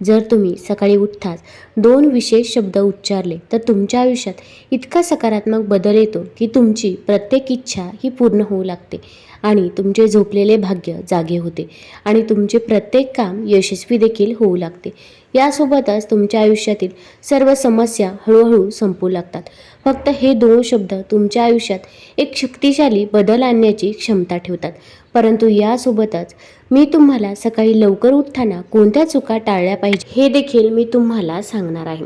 जर तुम्ही सकाळी उठताच दोन विशेष शब्द उच्चारले तर तुमच्या आयुष्यात इतका सकारात्मक बदल येतो की तुमची प्रत्येक इच्छा ही पूर्ण होऊ लागते आणि तुमचे झोपलेले भाग्य जागे होते आणि तुमचे प्रत्येक काम यशस्वी देखील होऊ लागते. यासोबतच तुमच्या आयुष्यातील सर्व समस्या हळूहळू संपू लागतात. फक्त हे दोन शब्द तुमच्या आयुष्यात एक शक्तिशाली बदल आणण्याची क्षमता ठेवतात. परंतु यासोबतच मी तुम्हाला सकाळी लवकर उठताना कोणत्या चुका टाळल्या पाहिजे हे देखील मी तुम्हाला सांगणार आहे.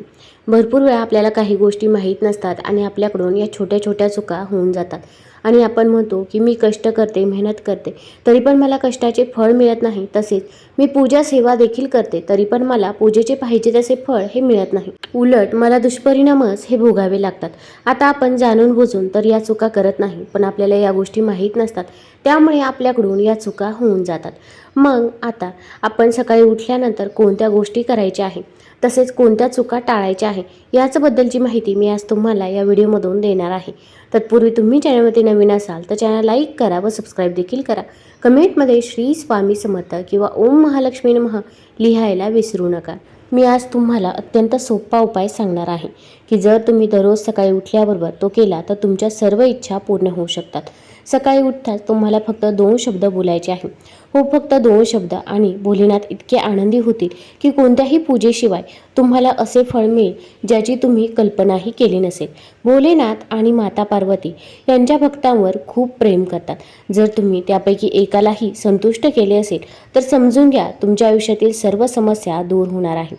भरपूर वेळा आपल्याला काही गोष्टी माहीत नसतात आणि आपल्याकडून या छोट्या छोट्या चुका होऊन जातात. आणि आपण म्हणतो की मी कष्ट करते मेहनत करते तरी पण मला कष्टाचे फळ मिळत नाही. तसेच मी पूजा सेवा देखील करते तरी पण मला पूजेचे पाहिजे तसे फळ हे मिळत नाही. उलट मला दुष्परिणामच हे भोगावे लागतात. आता आपण जाणून बुजून तर या चुका करत नाही पण आपल्याला या गोष्टी माहीत नसतात. त्यामुळे आपल्याकडून या चुका होऊन जातात. मग आता आपण सकाळी उठल्यानंतर कोणत्या गोष्टी करायच्या आहे? तसेच कोणत्या चुका टाळायच्या आहे? याचबद्दलची माहिती मी आज तुम्हाला या व्हिडिओमधून देणार आहे. तत्पूर्वी तुम्ही चॅनलमध्ये नवीन असाल तर चॅनल लाईक करा व सबस्क्राईब देखील करा. कमेंटमध्ये श्री स्वामी समर्थ किंवा ओम महालक्ष्मी नमः लिहायला विसरू नका. मी आज तुम्हाला अत्यंत सोपा उपाय सांगणार आहे की जर तुम्ही दररोज सकाळी उठल्याबरोबर तो केला तर तुमच्या सर्व इच्छा पूर्ण होऊ शकतात. सकाळी उठताच तुम्हाला फक्त दोन शब्द बोलायचे आहे हो फक्त दोन शब्द. आणि भोलेनाथ इतके आनंदी होतील की कोणत्याही पूजेशिवाय तुम्हाला असे फळ मिळेल ज्याची तुम्ही कल्पनाही केली नसेल. भोलेनाथ आणि माता पार्वती यांच्या भक्तांवर खूप प्रेम करतात. जर तुम्ही त्यापैकी एकालाही संतुष्ट केले असेल तर समजून घ्या तुमच्या आयुष्यातील सर्व समस्या दूर होणार आहे.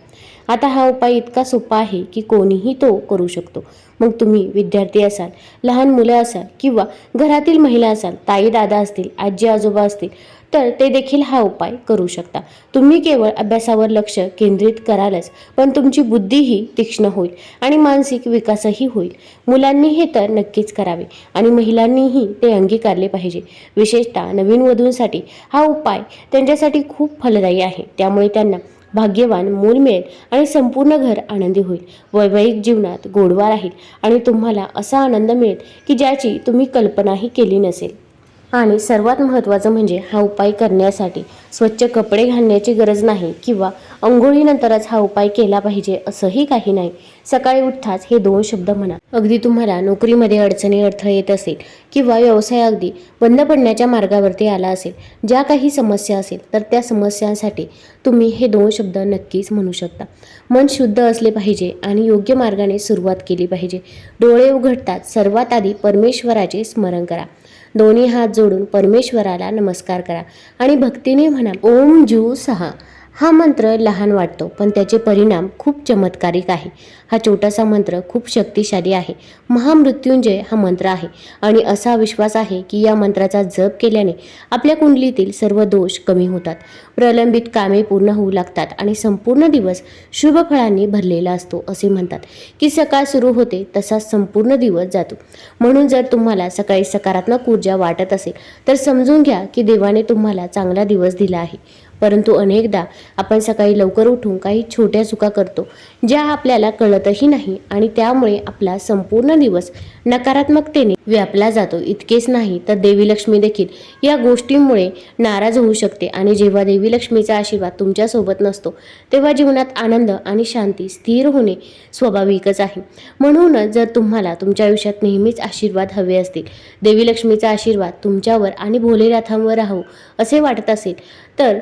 आता हा उपाय इतका सोपा आहे की कोणीही तो करू शकतो. मग तुम्ही विद्यार्थी असाल लहान मुलं असाल किंवा घरातील महिला असाल ताई दादा असतील आजी आजोबा असतील तर ते देखील हा उपाय करू शकता. तुम्ही केवळ अभ्यासावर लक्ष केंद्रित करालच पण तुमची बुद्धीही तीक्ष्ण होईल आणि मानसिक विकासही होईल. मुलांनी हे तर नक्कीच करावे आणि महिलांनीही ते अंगीकारले पाहिजे. विशेषतः नवीन वधूंसाठी हा उपाय त्यांच्यासाठी खूप फलदायी आहे. त्यामुळे त्यांना भाग्यवान मूल मिळेल आणि संपूर्ण घर आनंदी होईल. वैवाहिक जीवनात गोडवा राहील आणि तुम्हाला असा आनंद मिळेल की ज्याची तुम्ही कल्पनाही केली नसेल. आणि सर्वात महत्त्वाचं म्हणजे हा उपाय करण्यासाठी स्वच्छ कपडे घालण्याची गरज नाही किंवा अंघोळीनंतरच हा उपाय केला पाहिजे असंही काही नाही. सकाळी उठताच हे दोन शब्द म्हणा. अगदी तुम्हाला नोकरीमध्ये अडचणी अडथळे येत असेल किंवा व्यवसाय अगदी बंद पडण्याच्या मार्गावरती आला असेल ज्या काही समस्या असेल तर त्या समस्यांसाठी तुम्ही हे दोन शब्द नक्कीच म्हणू शकता. मन शुद्ध असले पाहिजे आणि योग्य मार्गाने सुरुवात केली पाहिजे. डोळे उघडताच सर्वात आधी परमेश्वराचे स्मरण करा. दोन्ही हात जोडून परमेश्वराला नमस्कार करा. आणि भक्तीने म्हणा ओम जू सहा. हा मंत्र लहान वाटतो पण त्याचे परिणाम खूप चमत्कारिक आहे. हा छोटासा मंत्र खूप शक्तिशाली आहे. महामृत्युंजय हा मंत्र आहे आणि असा विश्वास आहे की या मंत्राचा जप केल्याने आपल्या कुंडलीतील सर्व दोष कमी होतात. प्रलंबित कामे पूर्ण होऊ लागतात आणि संपूर्ण दिवस शुभ फळांनी भरलेला असतो असे म्हणतात. की सकाळ सुरू होते तसाच संपूर्ण दिवस जातो. म्हणून जर तुम्हाला सकाळी सकारात्मक ऊर्जा वाटत असेल तर समजून घ्या की देवाने तुम्हाला चांगला दिवस दिला आहे. परंतु अनेकदा आपण सकाळी लवकर उठून काही छोट्या चुका करतो ज्या आपल्याला कळतही नाही आणि त्यामुळे आपला संपूर्ण दिवस नकारात्मकतेने व्यापला जातो. इतकेच नाही तर देवी लक्ष्मी देखील या गोष्टींमुळे नाराज होऊ शकते आणि जेव्हा देवी लक्ष्मीचा आशीर्वाद तुमच्यासोबत नसतो तेव्हा जीवनात आनंद आणि शांती स्थिर होणे स्वाभाविकच आहे. म्हणूनच जर तुम्हाला तुमच्या आयुष्यात नेहमीच आशीर्वाद हवे असतील देवी लक्ष्मीचा आशीर्वाद तुमच्यावर आणि भोलेनाथांवर राहू असे वाटत असेल तर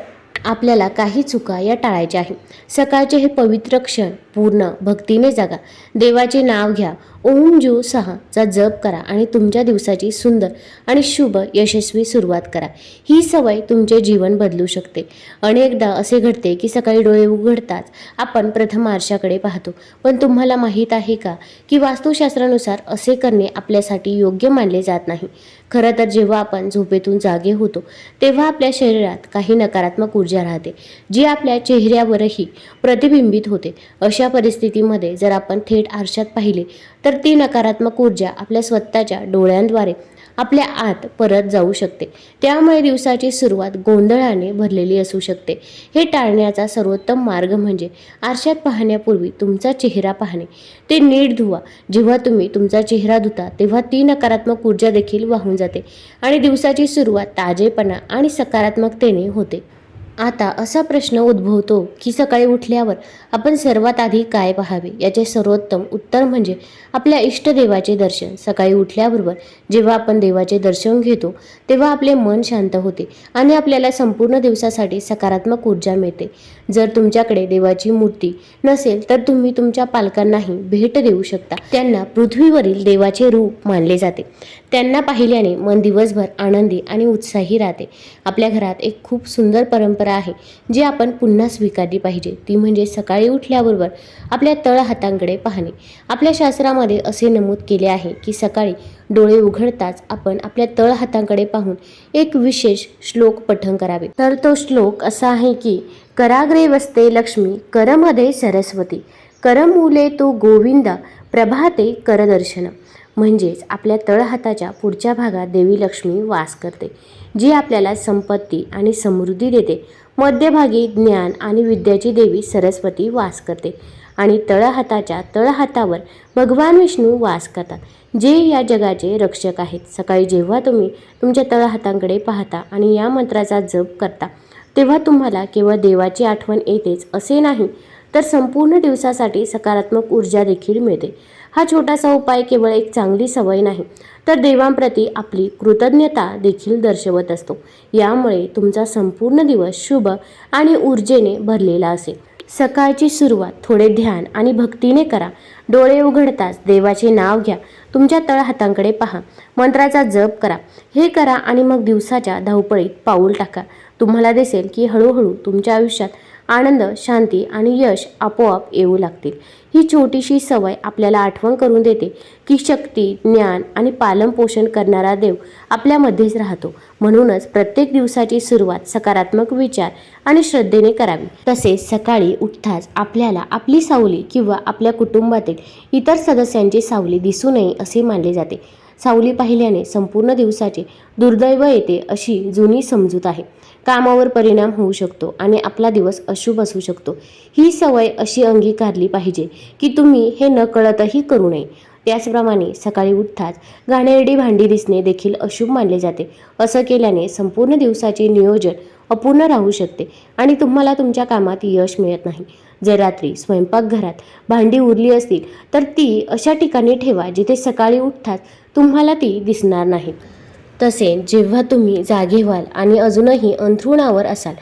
आपल्याला काही चुका या टाळायच्या आहे सकाळचे हे पवित्र क्षण पूर्ण भक्तीने जागा. देवाचे नाव घ्या. ओम जो सहा चा जप करा आणि तुमच्या दिवसाची सुंदर आणि शुभ यशस्वी सुरुवात करा. ही सवय तुमचे जीवन बदलू शकते. अनेकदा असे घडते की सकाळी डोळे उघडताच आपण प्रथम आरशाकडे पाहतो. पण तुम्हाला माहीत आहे का की वास्तुशास्त्रानुसार असे करणे आपल्यासाठी योग्य मानले जात नाही. खरं तर जेव्हा आपण झोपेतून जागे होतो तेव्हा आपल्या शरीरात काही नकारात्मक ऊर्जा राहते जी आपल्या चेहऱ्यावरही प्रतिबिंबित होते. अशा परिस्थितीमध्ये जर आपण थेट आरशात पाहिले तर ती नकारात्मक ऊर्जा आपल्या स्वतःच्या डोळ्यांद्वारे आपल्या आत परत जाऊ शकते. त्यामुळे दिवसाची सुरुवात गोंधळाने भरलेली असू शकते. हे टाळण्याचा सर्वोत्तम मार्ग म्हणजे आरशात पाहण्यापूर्वी तुमचा चेहरा पाहणे. ते नीट धुवा. जेव्हा तुम्ही तुमचा चेहरा धुता तेव्हा ती नकारात्मक ऊर्जा देखील वाहून जाते आणि दिवसाची सुरुवात ताजेपणा आणि सकारात्मकतेने होते. आता असा प्रश्न उद्भवतो की सकाळी उठल्यावर आपण सर्वात आधी काय पहावे? याचे सर्वोत्तम उत्तर म्हणजे आपल्या इष्टदेवाचे दर्शन. सकाळी उठल्याबरोबर जेव्हा आपण देवाचे दर्शन घेतो तेव्हा आपले मन शांत होते आणि आपल्याला संपूर्ण दिवसासाठी सकारात्मक ऊर्जा मिळते. जर तुमच्याकडे देवाची मूर्ती नसेल तर तुम्ही तुमच्या पालकांनाही भेट देऊ शकता. त्यांना पृथ्वीवरील देवाचे रूप मानले जाते. त्यांना पाहिल्याने मन दिवसभर आनंदी आणि उत्साही राहते. आपल्या घरात एक खूप सुंदर परंपरा आहे जी आपण पुन्हा स्वीकारली पाहिजे. ती म्हणजे सकाळी उठल्याबरोबर आपल्या तळ हातांकडे पाहणे. आपल्या शास्त्रामध्ये असे नमूद केले आहे की सकाळी डोळे उघडताच आपण आपल्या तळ हातांकडे पाहून एक विशेष श्लोक पठण करावे. तर तो श्लोक असा आहे की कराग्रे वसते लक्ष्मी करमध्ये सरस्वती करमूले तो गोविंदा प्रभाते करदर्शन म्हणजेच आपल्या तळहाताच्या पुढच्या भागात देवी लक्ष्मी वास करते जी आपल्याला संपत्ती आणि समृद्धी देते. मध्यभागी ज्ञान आणि विद्याची देवी सरस्वती वास करते आणि तळहाताच्या तळहातावर भगवान विष्णू वास करतात जे या जगाचे रक्षक आहेत. सकाळी जेव्हा तुम्ही तुमच्या तळहातांकडे पाहता आणि या मंत्राचा जप करता तेव्हा तुम्हाला केवळ देवाची आठवण येतेच असे नाही तर संपूर्ण दिवसासाठी सकारात्मक ऊर्जा देखील मिळते. हा छोटासा उपाय केवळ एक चांगली सवय नाही तर देवांप्रती आपली कृतज्ञता देखील दर्शवत असतो. यामुळे तुमचा संपूर्ण दिवस शुभ आणि ऊर्जेने भरलेला असेल. सकाळची सुरुवात थोडे ध्यान आणि भक्तीने करा. डोळे उघडताच देवाचे नाव घ्या. तुमच्या तळहातांकडे पहा. मंत्राचा जप करा. हे करा आणि मग दिवसाच्या धावपळीत पाऊल टाका. तुम्हाला दिसेल की हळूहळू तुमच्या आयुष्यात आनंद शांती आणि यश आपोआप येऊ लागतील. ही छोटीशी सवय आपल्याला आठवण करून देते की शक्ती ज्ञान आणि पालनपोषण करणारा देव आपल्यामध्येच राहतो. म्हणूनच प्रत्येक दिवसाची सुरुवात सकारात्मक विचार आणि श्रद्धेने करावी. तसेच सकाळी उठताच आपल्याला आपली सावली किंवा आपल्या कुटुंबातील इतर सदस्यांची सावली दिसू नये असे मानले जाते. सावली पाहिल्याने संपूर्ण दिवसाचे दुर्दैव येते अशी जुनी समजूत आहे. कामावर परिणाम होऊ शकतो आणि आपला दिवस अशुभ असू शकतो. ही सवय अशी अंगीकारली पाहिजे की तुम्ही हे नकळतही करू नये. त्याचप्रमाणे सकाळी उठताच घाणेरडी भांडी दिसणे देखील अशुभ मानले जाते. असं केल्याने संपूर्ण दिवसाचे नियोजन अपूर्ण राहू शकते आणि तुम्हाला तुमच्या कामात यश मिळत नाही. जर रात्री स्वयंपाकघरात भांडी उरली असतील तर ती अशा ठिकाणी ठेवा जिथे सकाळी उठताच तुम्हाला ती दिसणार नाहीत तसेच जेव्हा तुम्ही जागे व्हाल आणि अजूनही अंथरुणावर असाल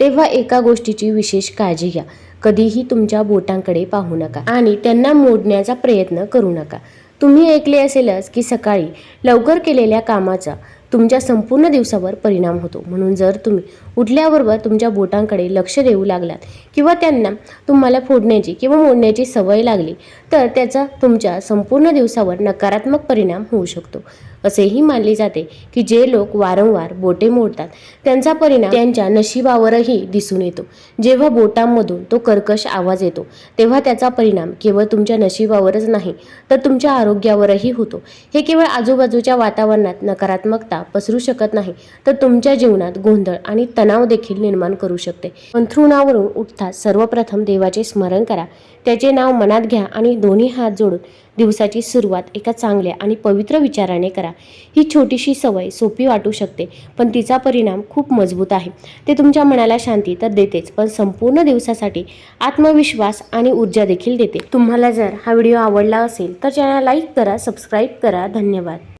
तेव्हा एका गोष्टीची विशेष काळजी घ्या. कधीही तुमच्या बोटांकडे पाहू नका आणि त्यांना मोडण्याचा प्रयत्न करू नका. तुम्ही ऐकले असेलच की सकाळी लवकर केलेल्या कामाचा तुमच्या संपूर्ण दिवसावर परिणाम होतो. म्हणून जर तुम्ही उठल्याबरोबर तुमच्या बोटांकडे लक्ष देऊ लागलात किंवा त्यांना तुम्हाला फोडण्याची किंवा मोडण्याची सवय लागली तर त्याचा तुमच्या संपूर्ण दिवसावर नकारात्मक परिणाम होऊ शकतो. असेही मानले जाते की जे लोक वारंवार बोटे मोडतात त्यांचा परिणाम त्यांच्या नशिबावरही दिसून येतो. जेव्हा बोटांमधून तो कर्कश आवाज येतो तेव्हा त्याचा परिणाम केवळ तुमच्या नशिबावरच नाही तर तुमच्या आरोग्यावरही होतो. हे केवळ आजूबाजूच्या वातावरणात नकारात्मकता पसरू शकत नाही तर तुमच्या जीवनात गोंधळ आणि तणाव देखील निर्माण करू शकते. अंथरुणावरून उठता सर्वप्रथम देवाचे स्मरण करा. त्याचे नाव मनात घ्या आणि दोन्ही हात जोडून दिवसाची सुरुवात एका चांगल्या आणि पवित्र विचाराने करा. ही छोटीशी सवय सोपी वाटू शकते पण तिचा परिणाम खूप मजबूत आहे. ते तुमच्या मनाला शांती तर देतेच पण संपूर्ण दिवसासाठी आत्मविश्वास आणि ऊर्जा देखील देते. तुम्हाला जर हा व्हिडिओ आवडला असेल तर चॅनल लाईक करा सबस्क्राईब करा. धन्यवाद.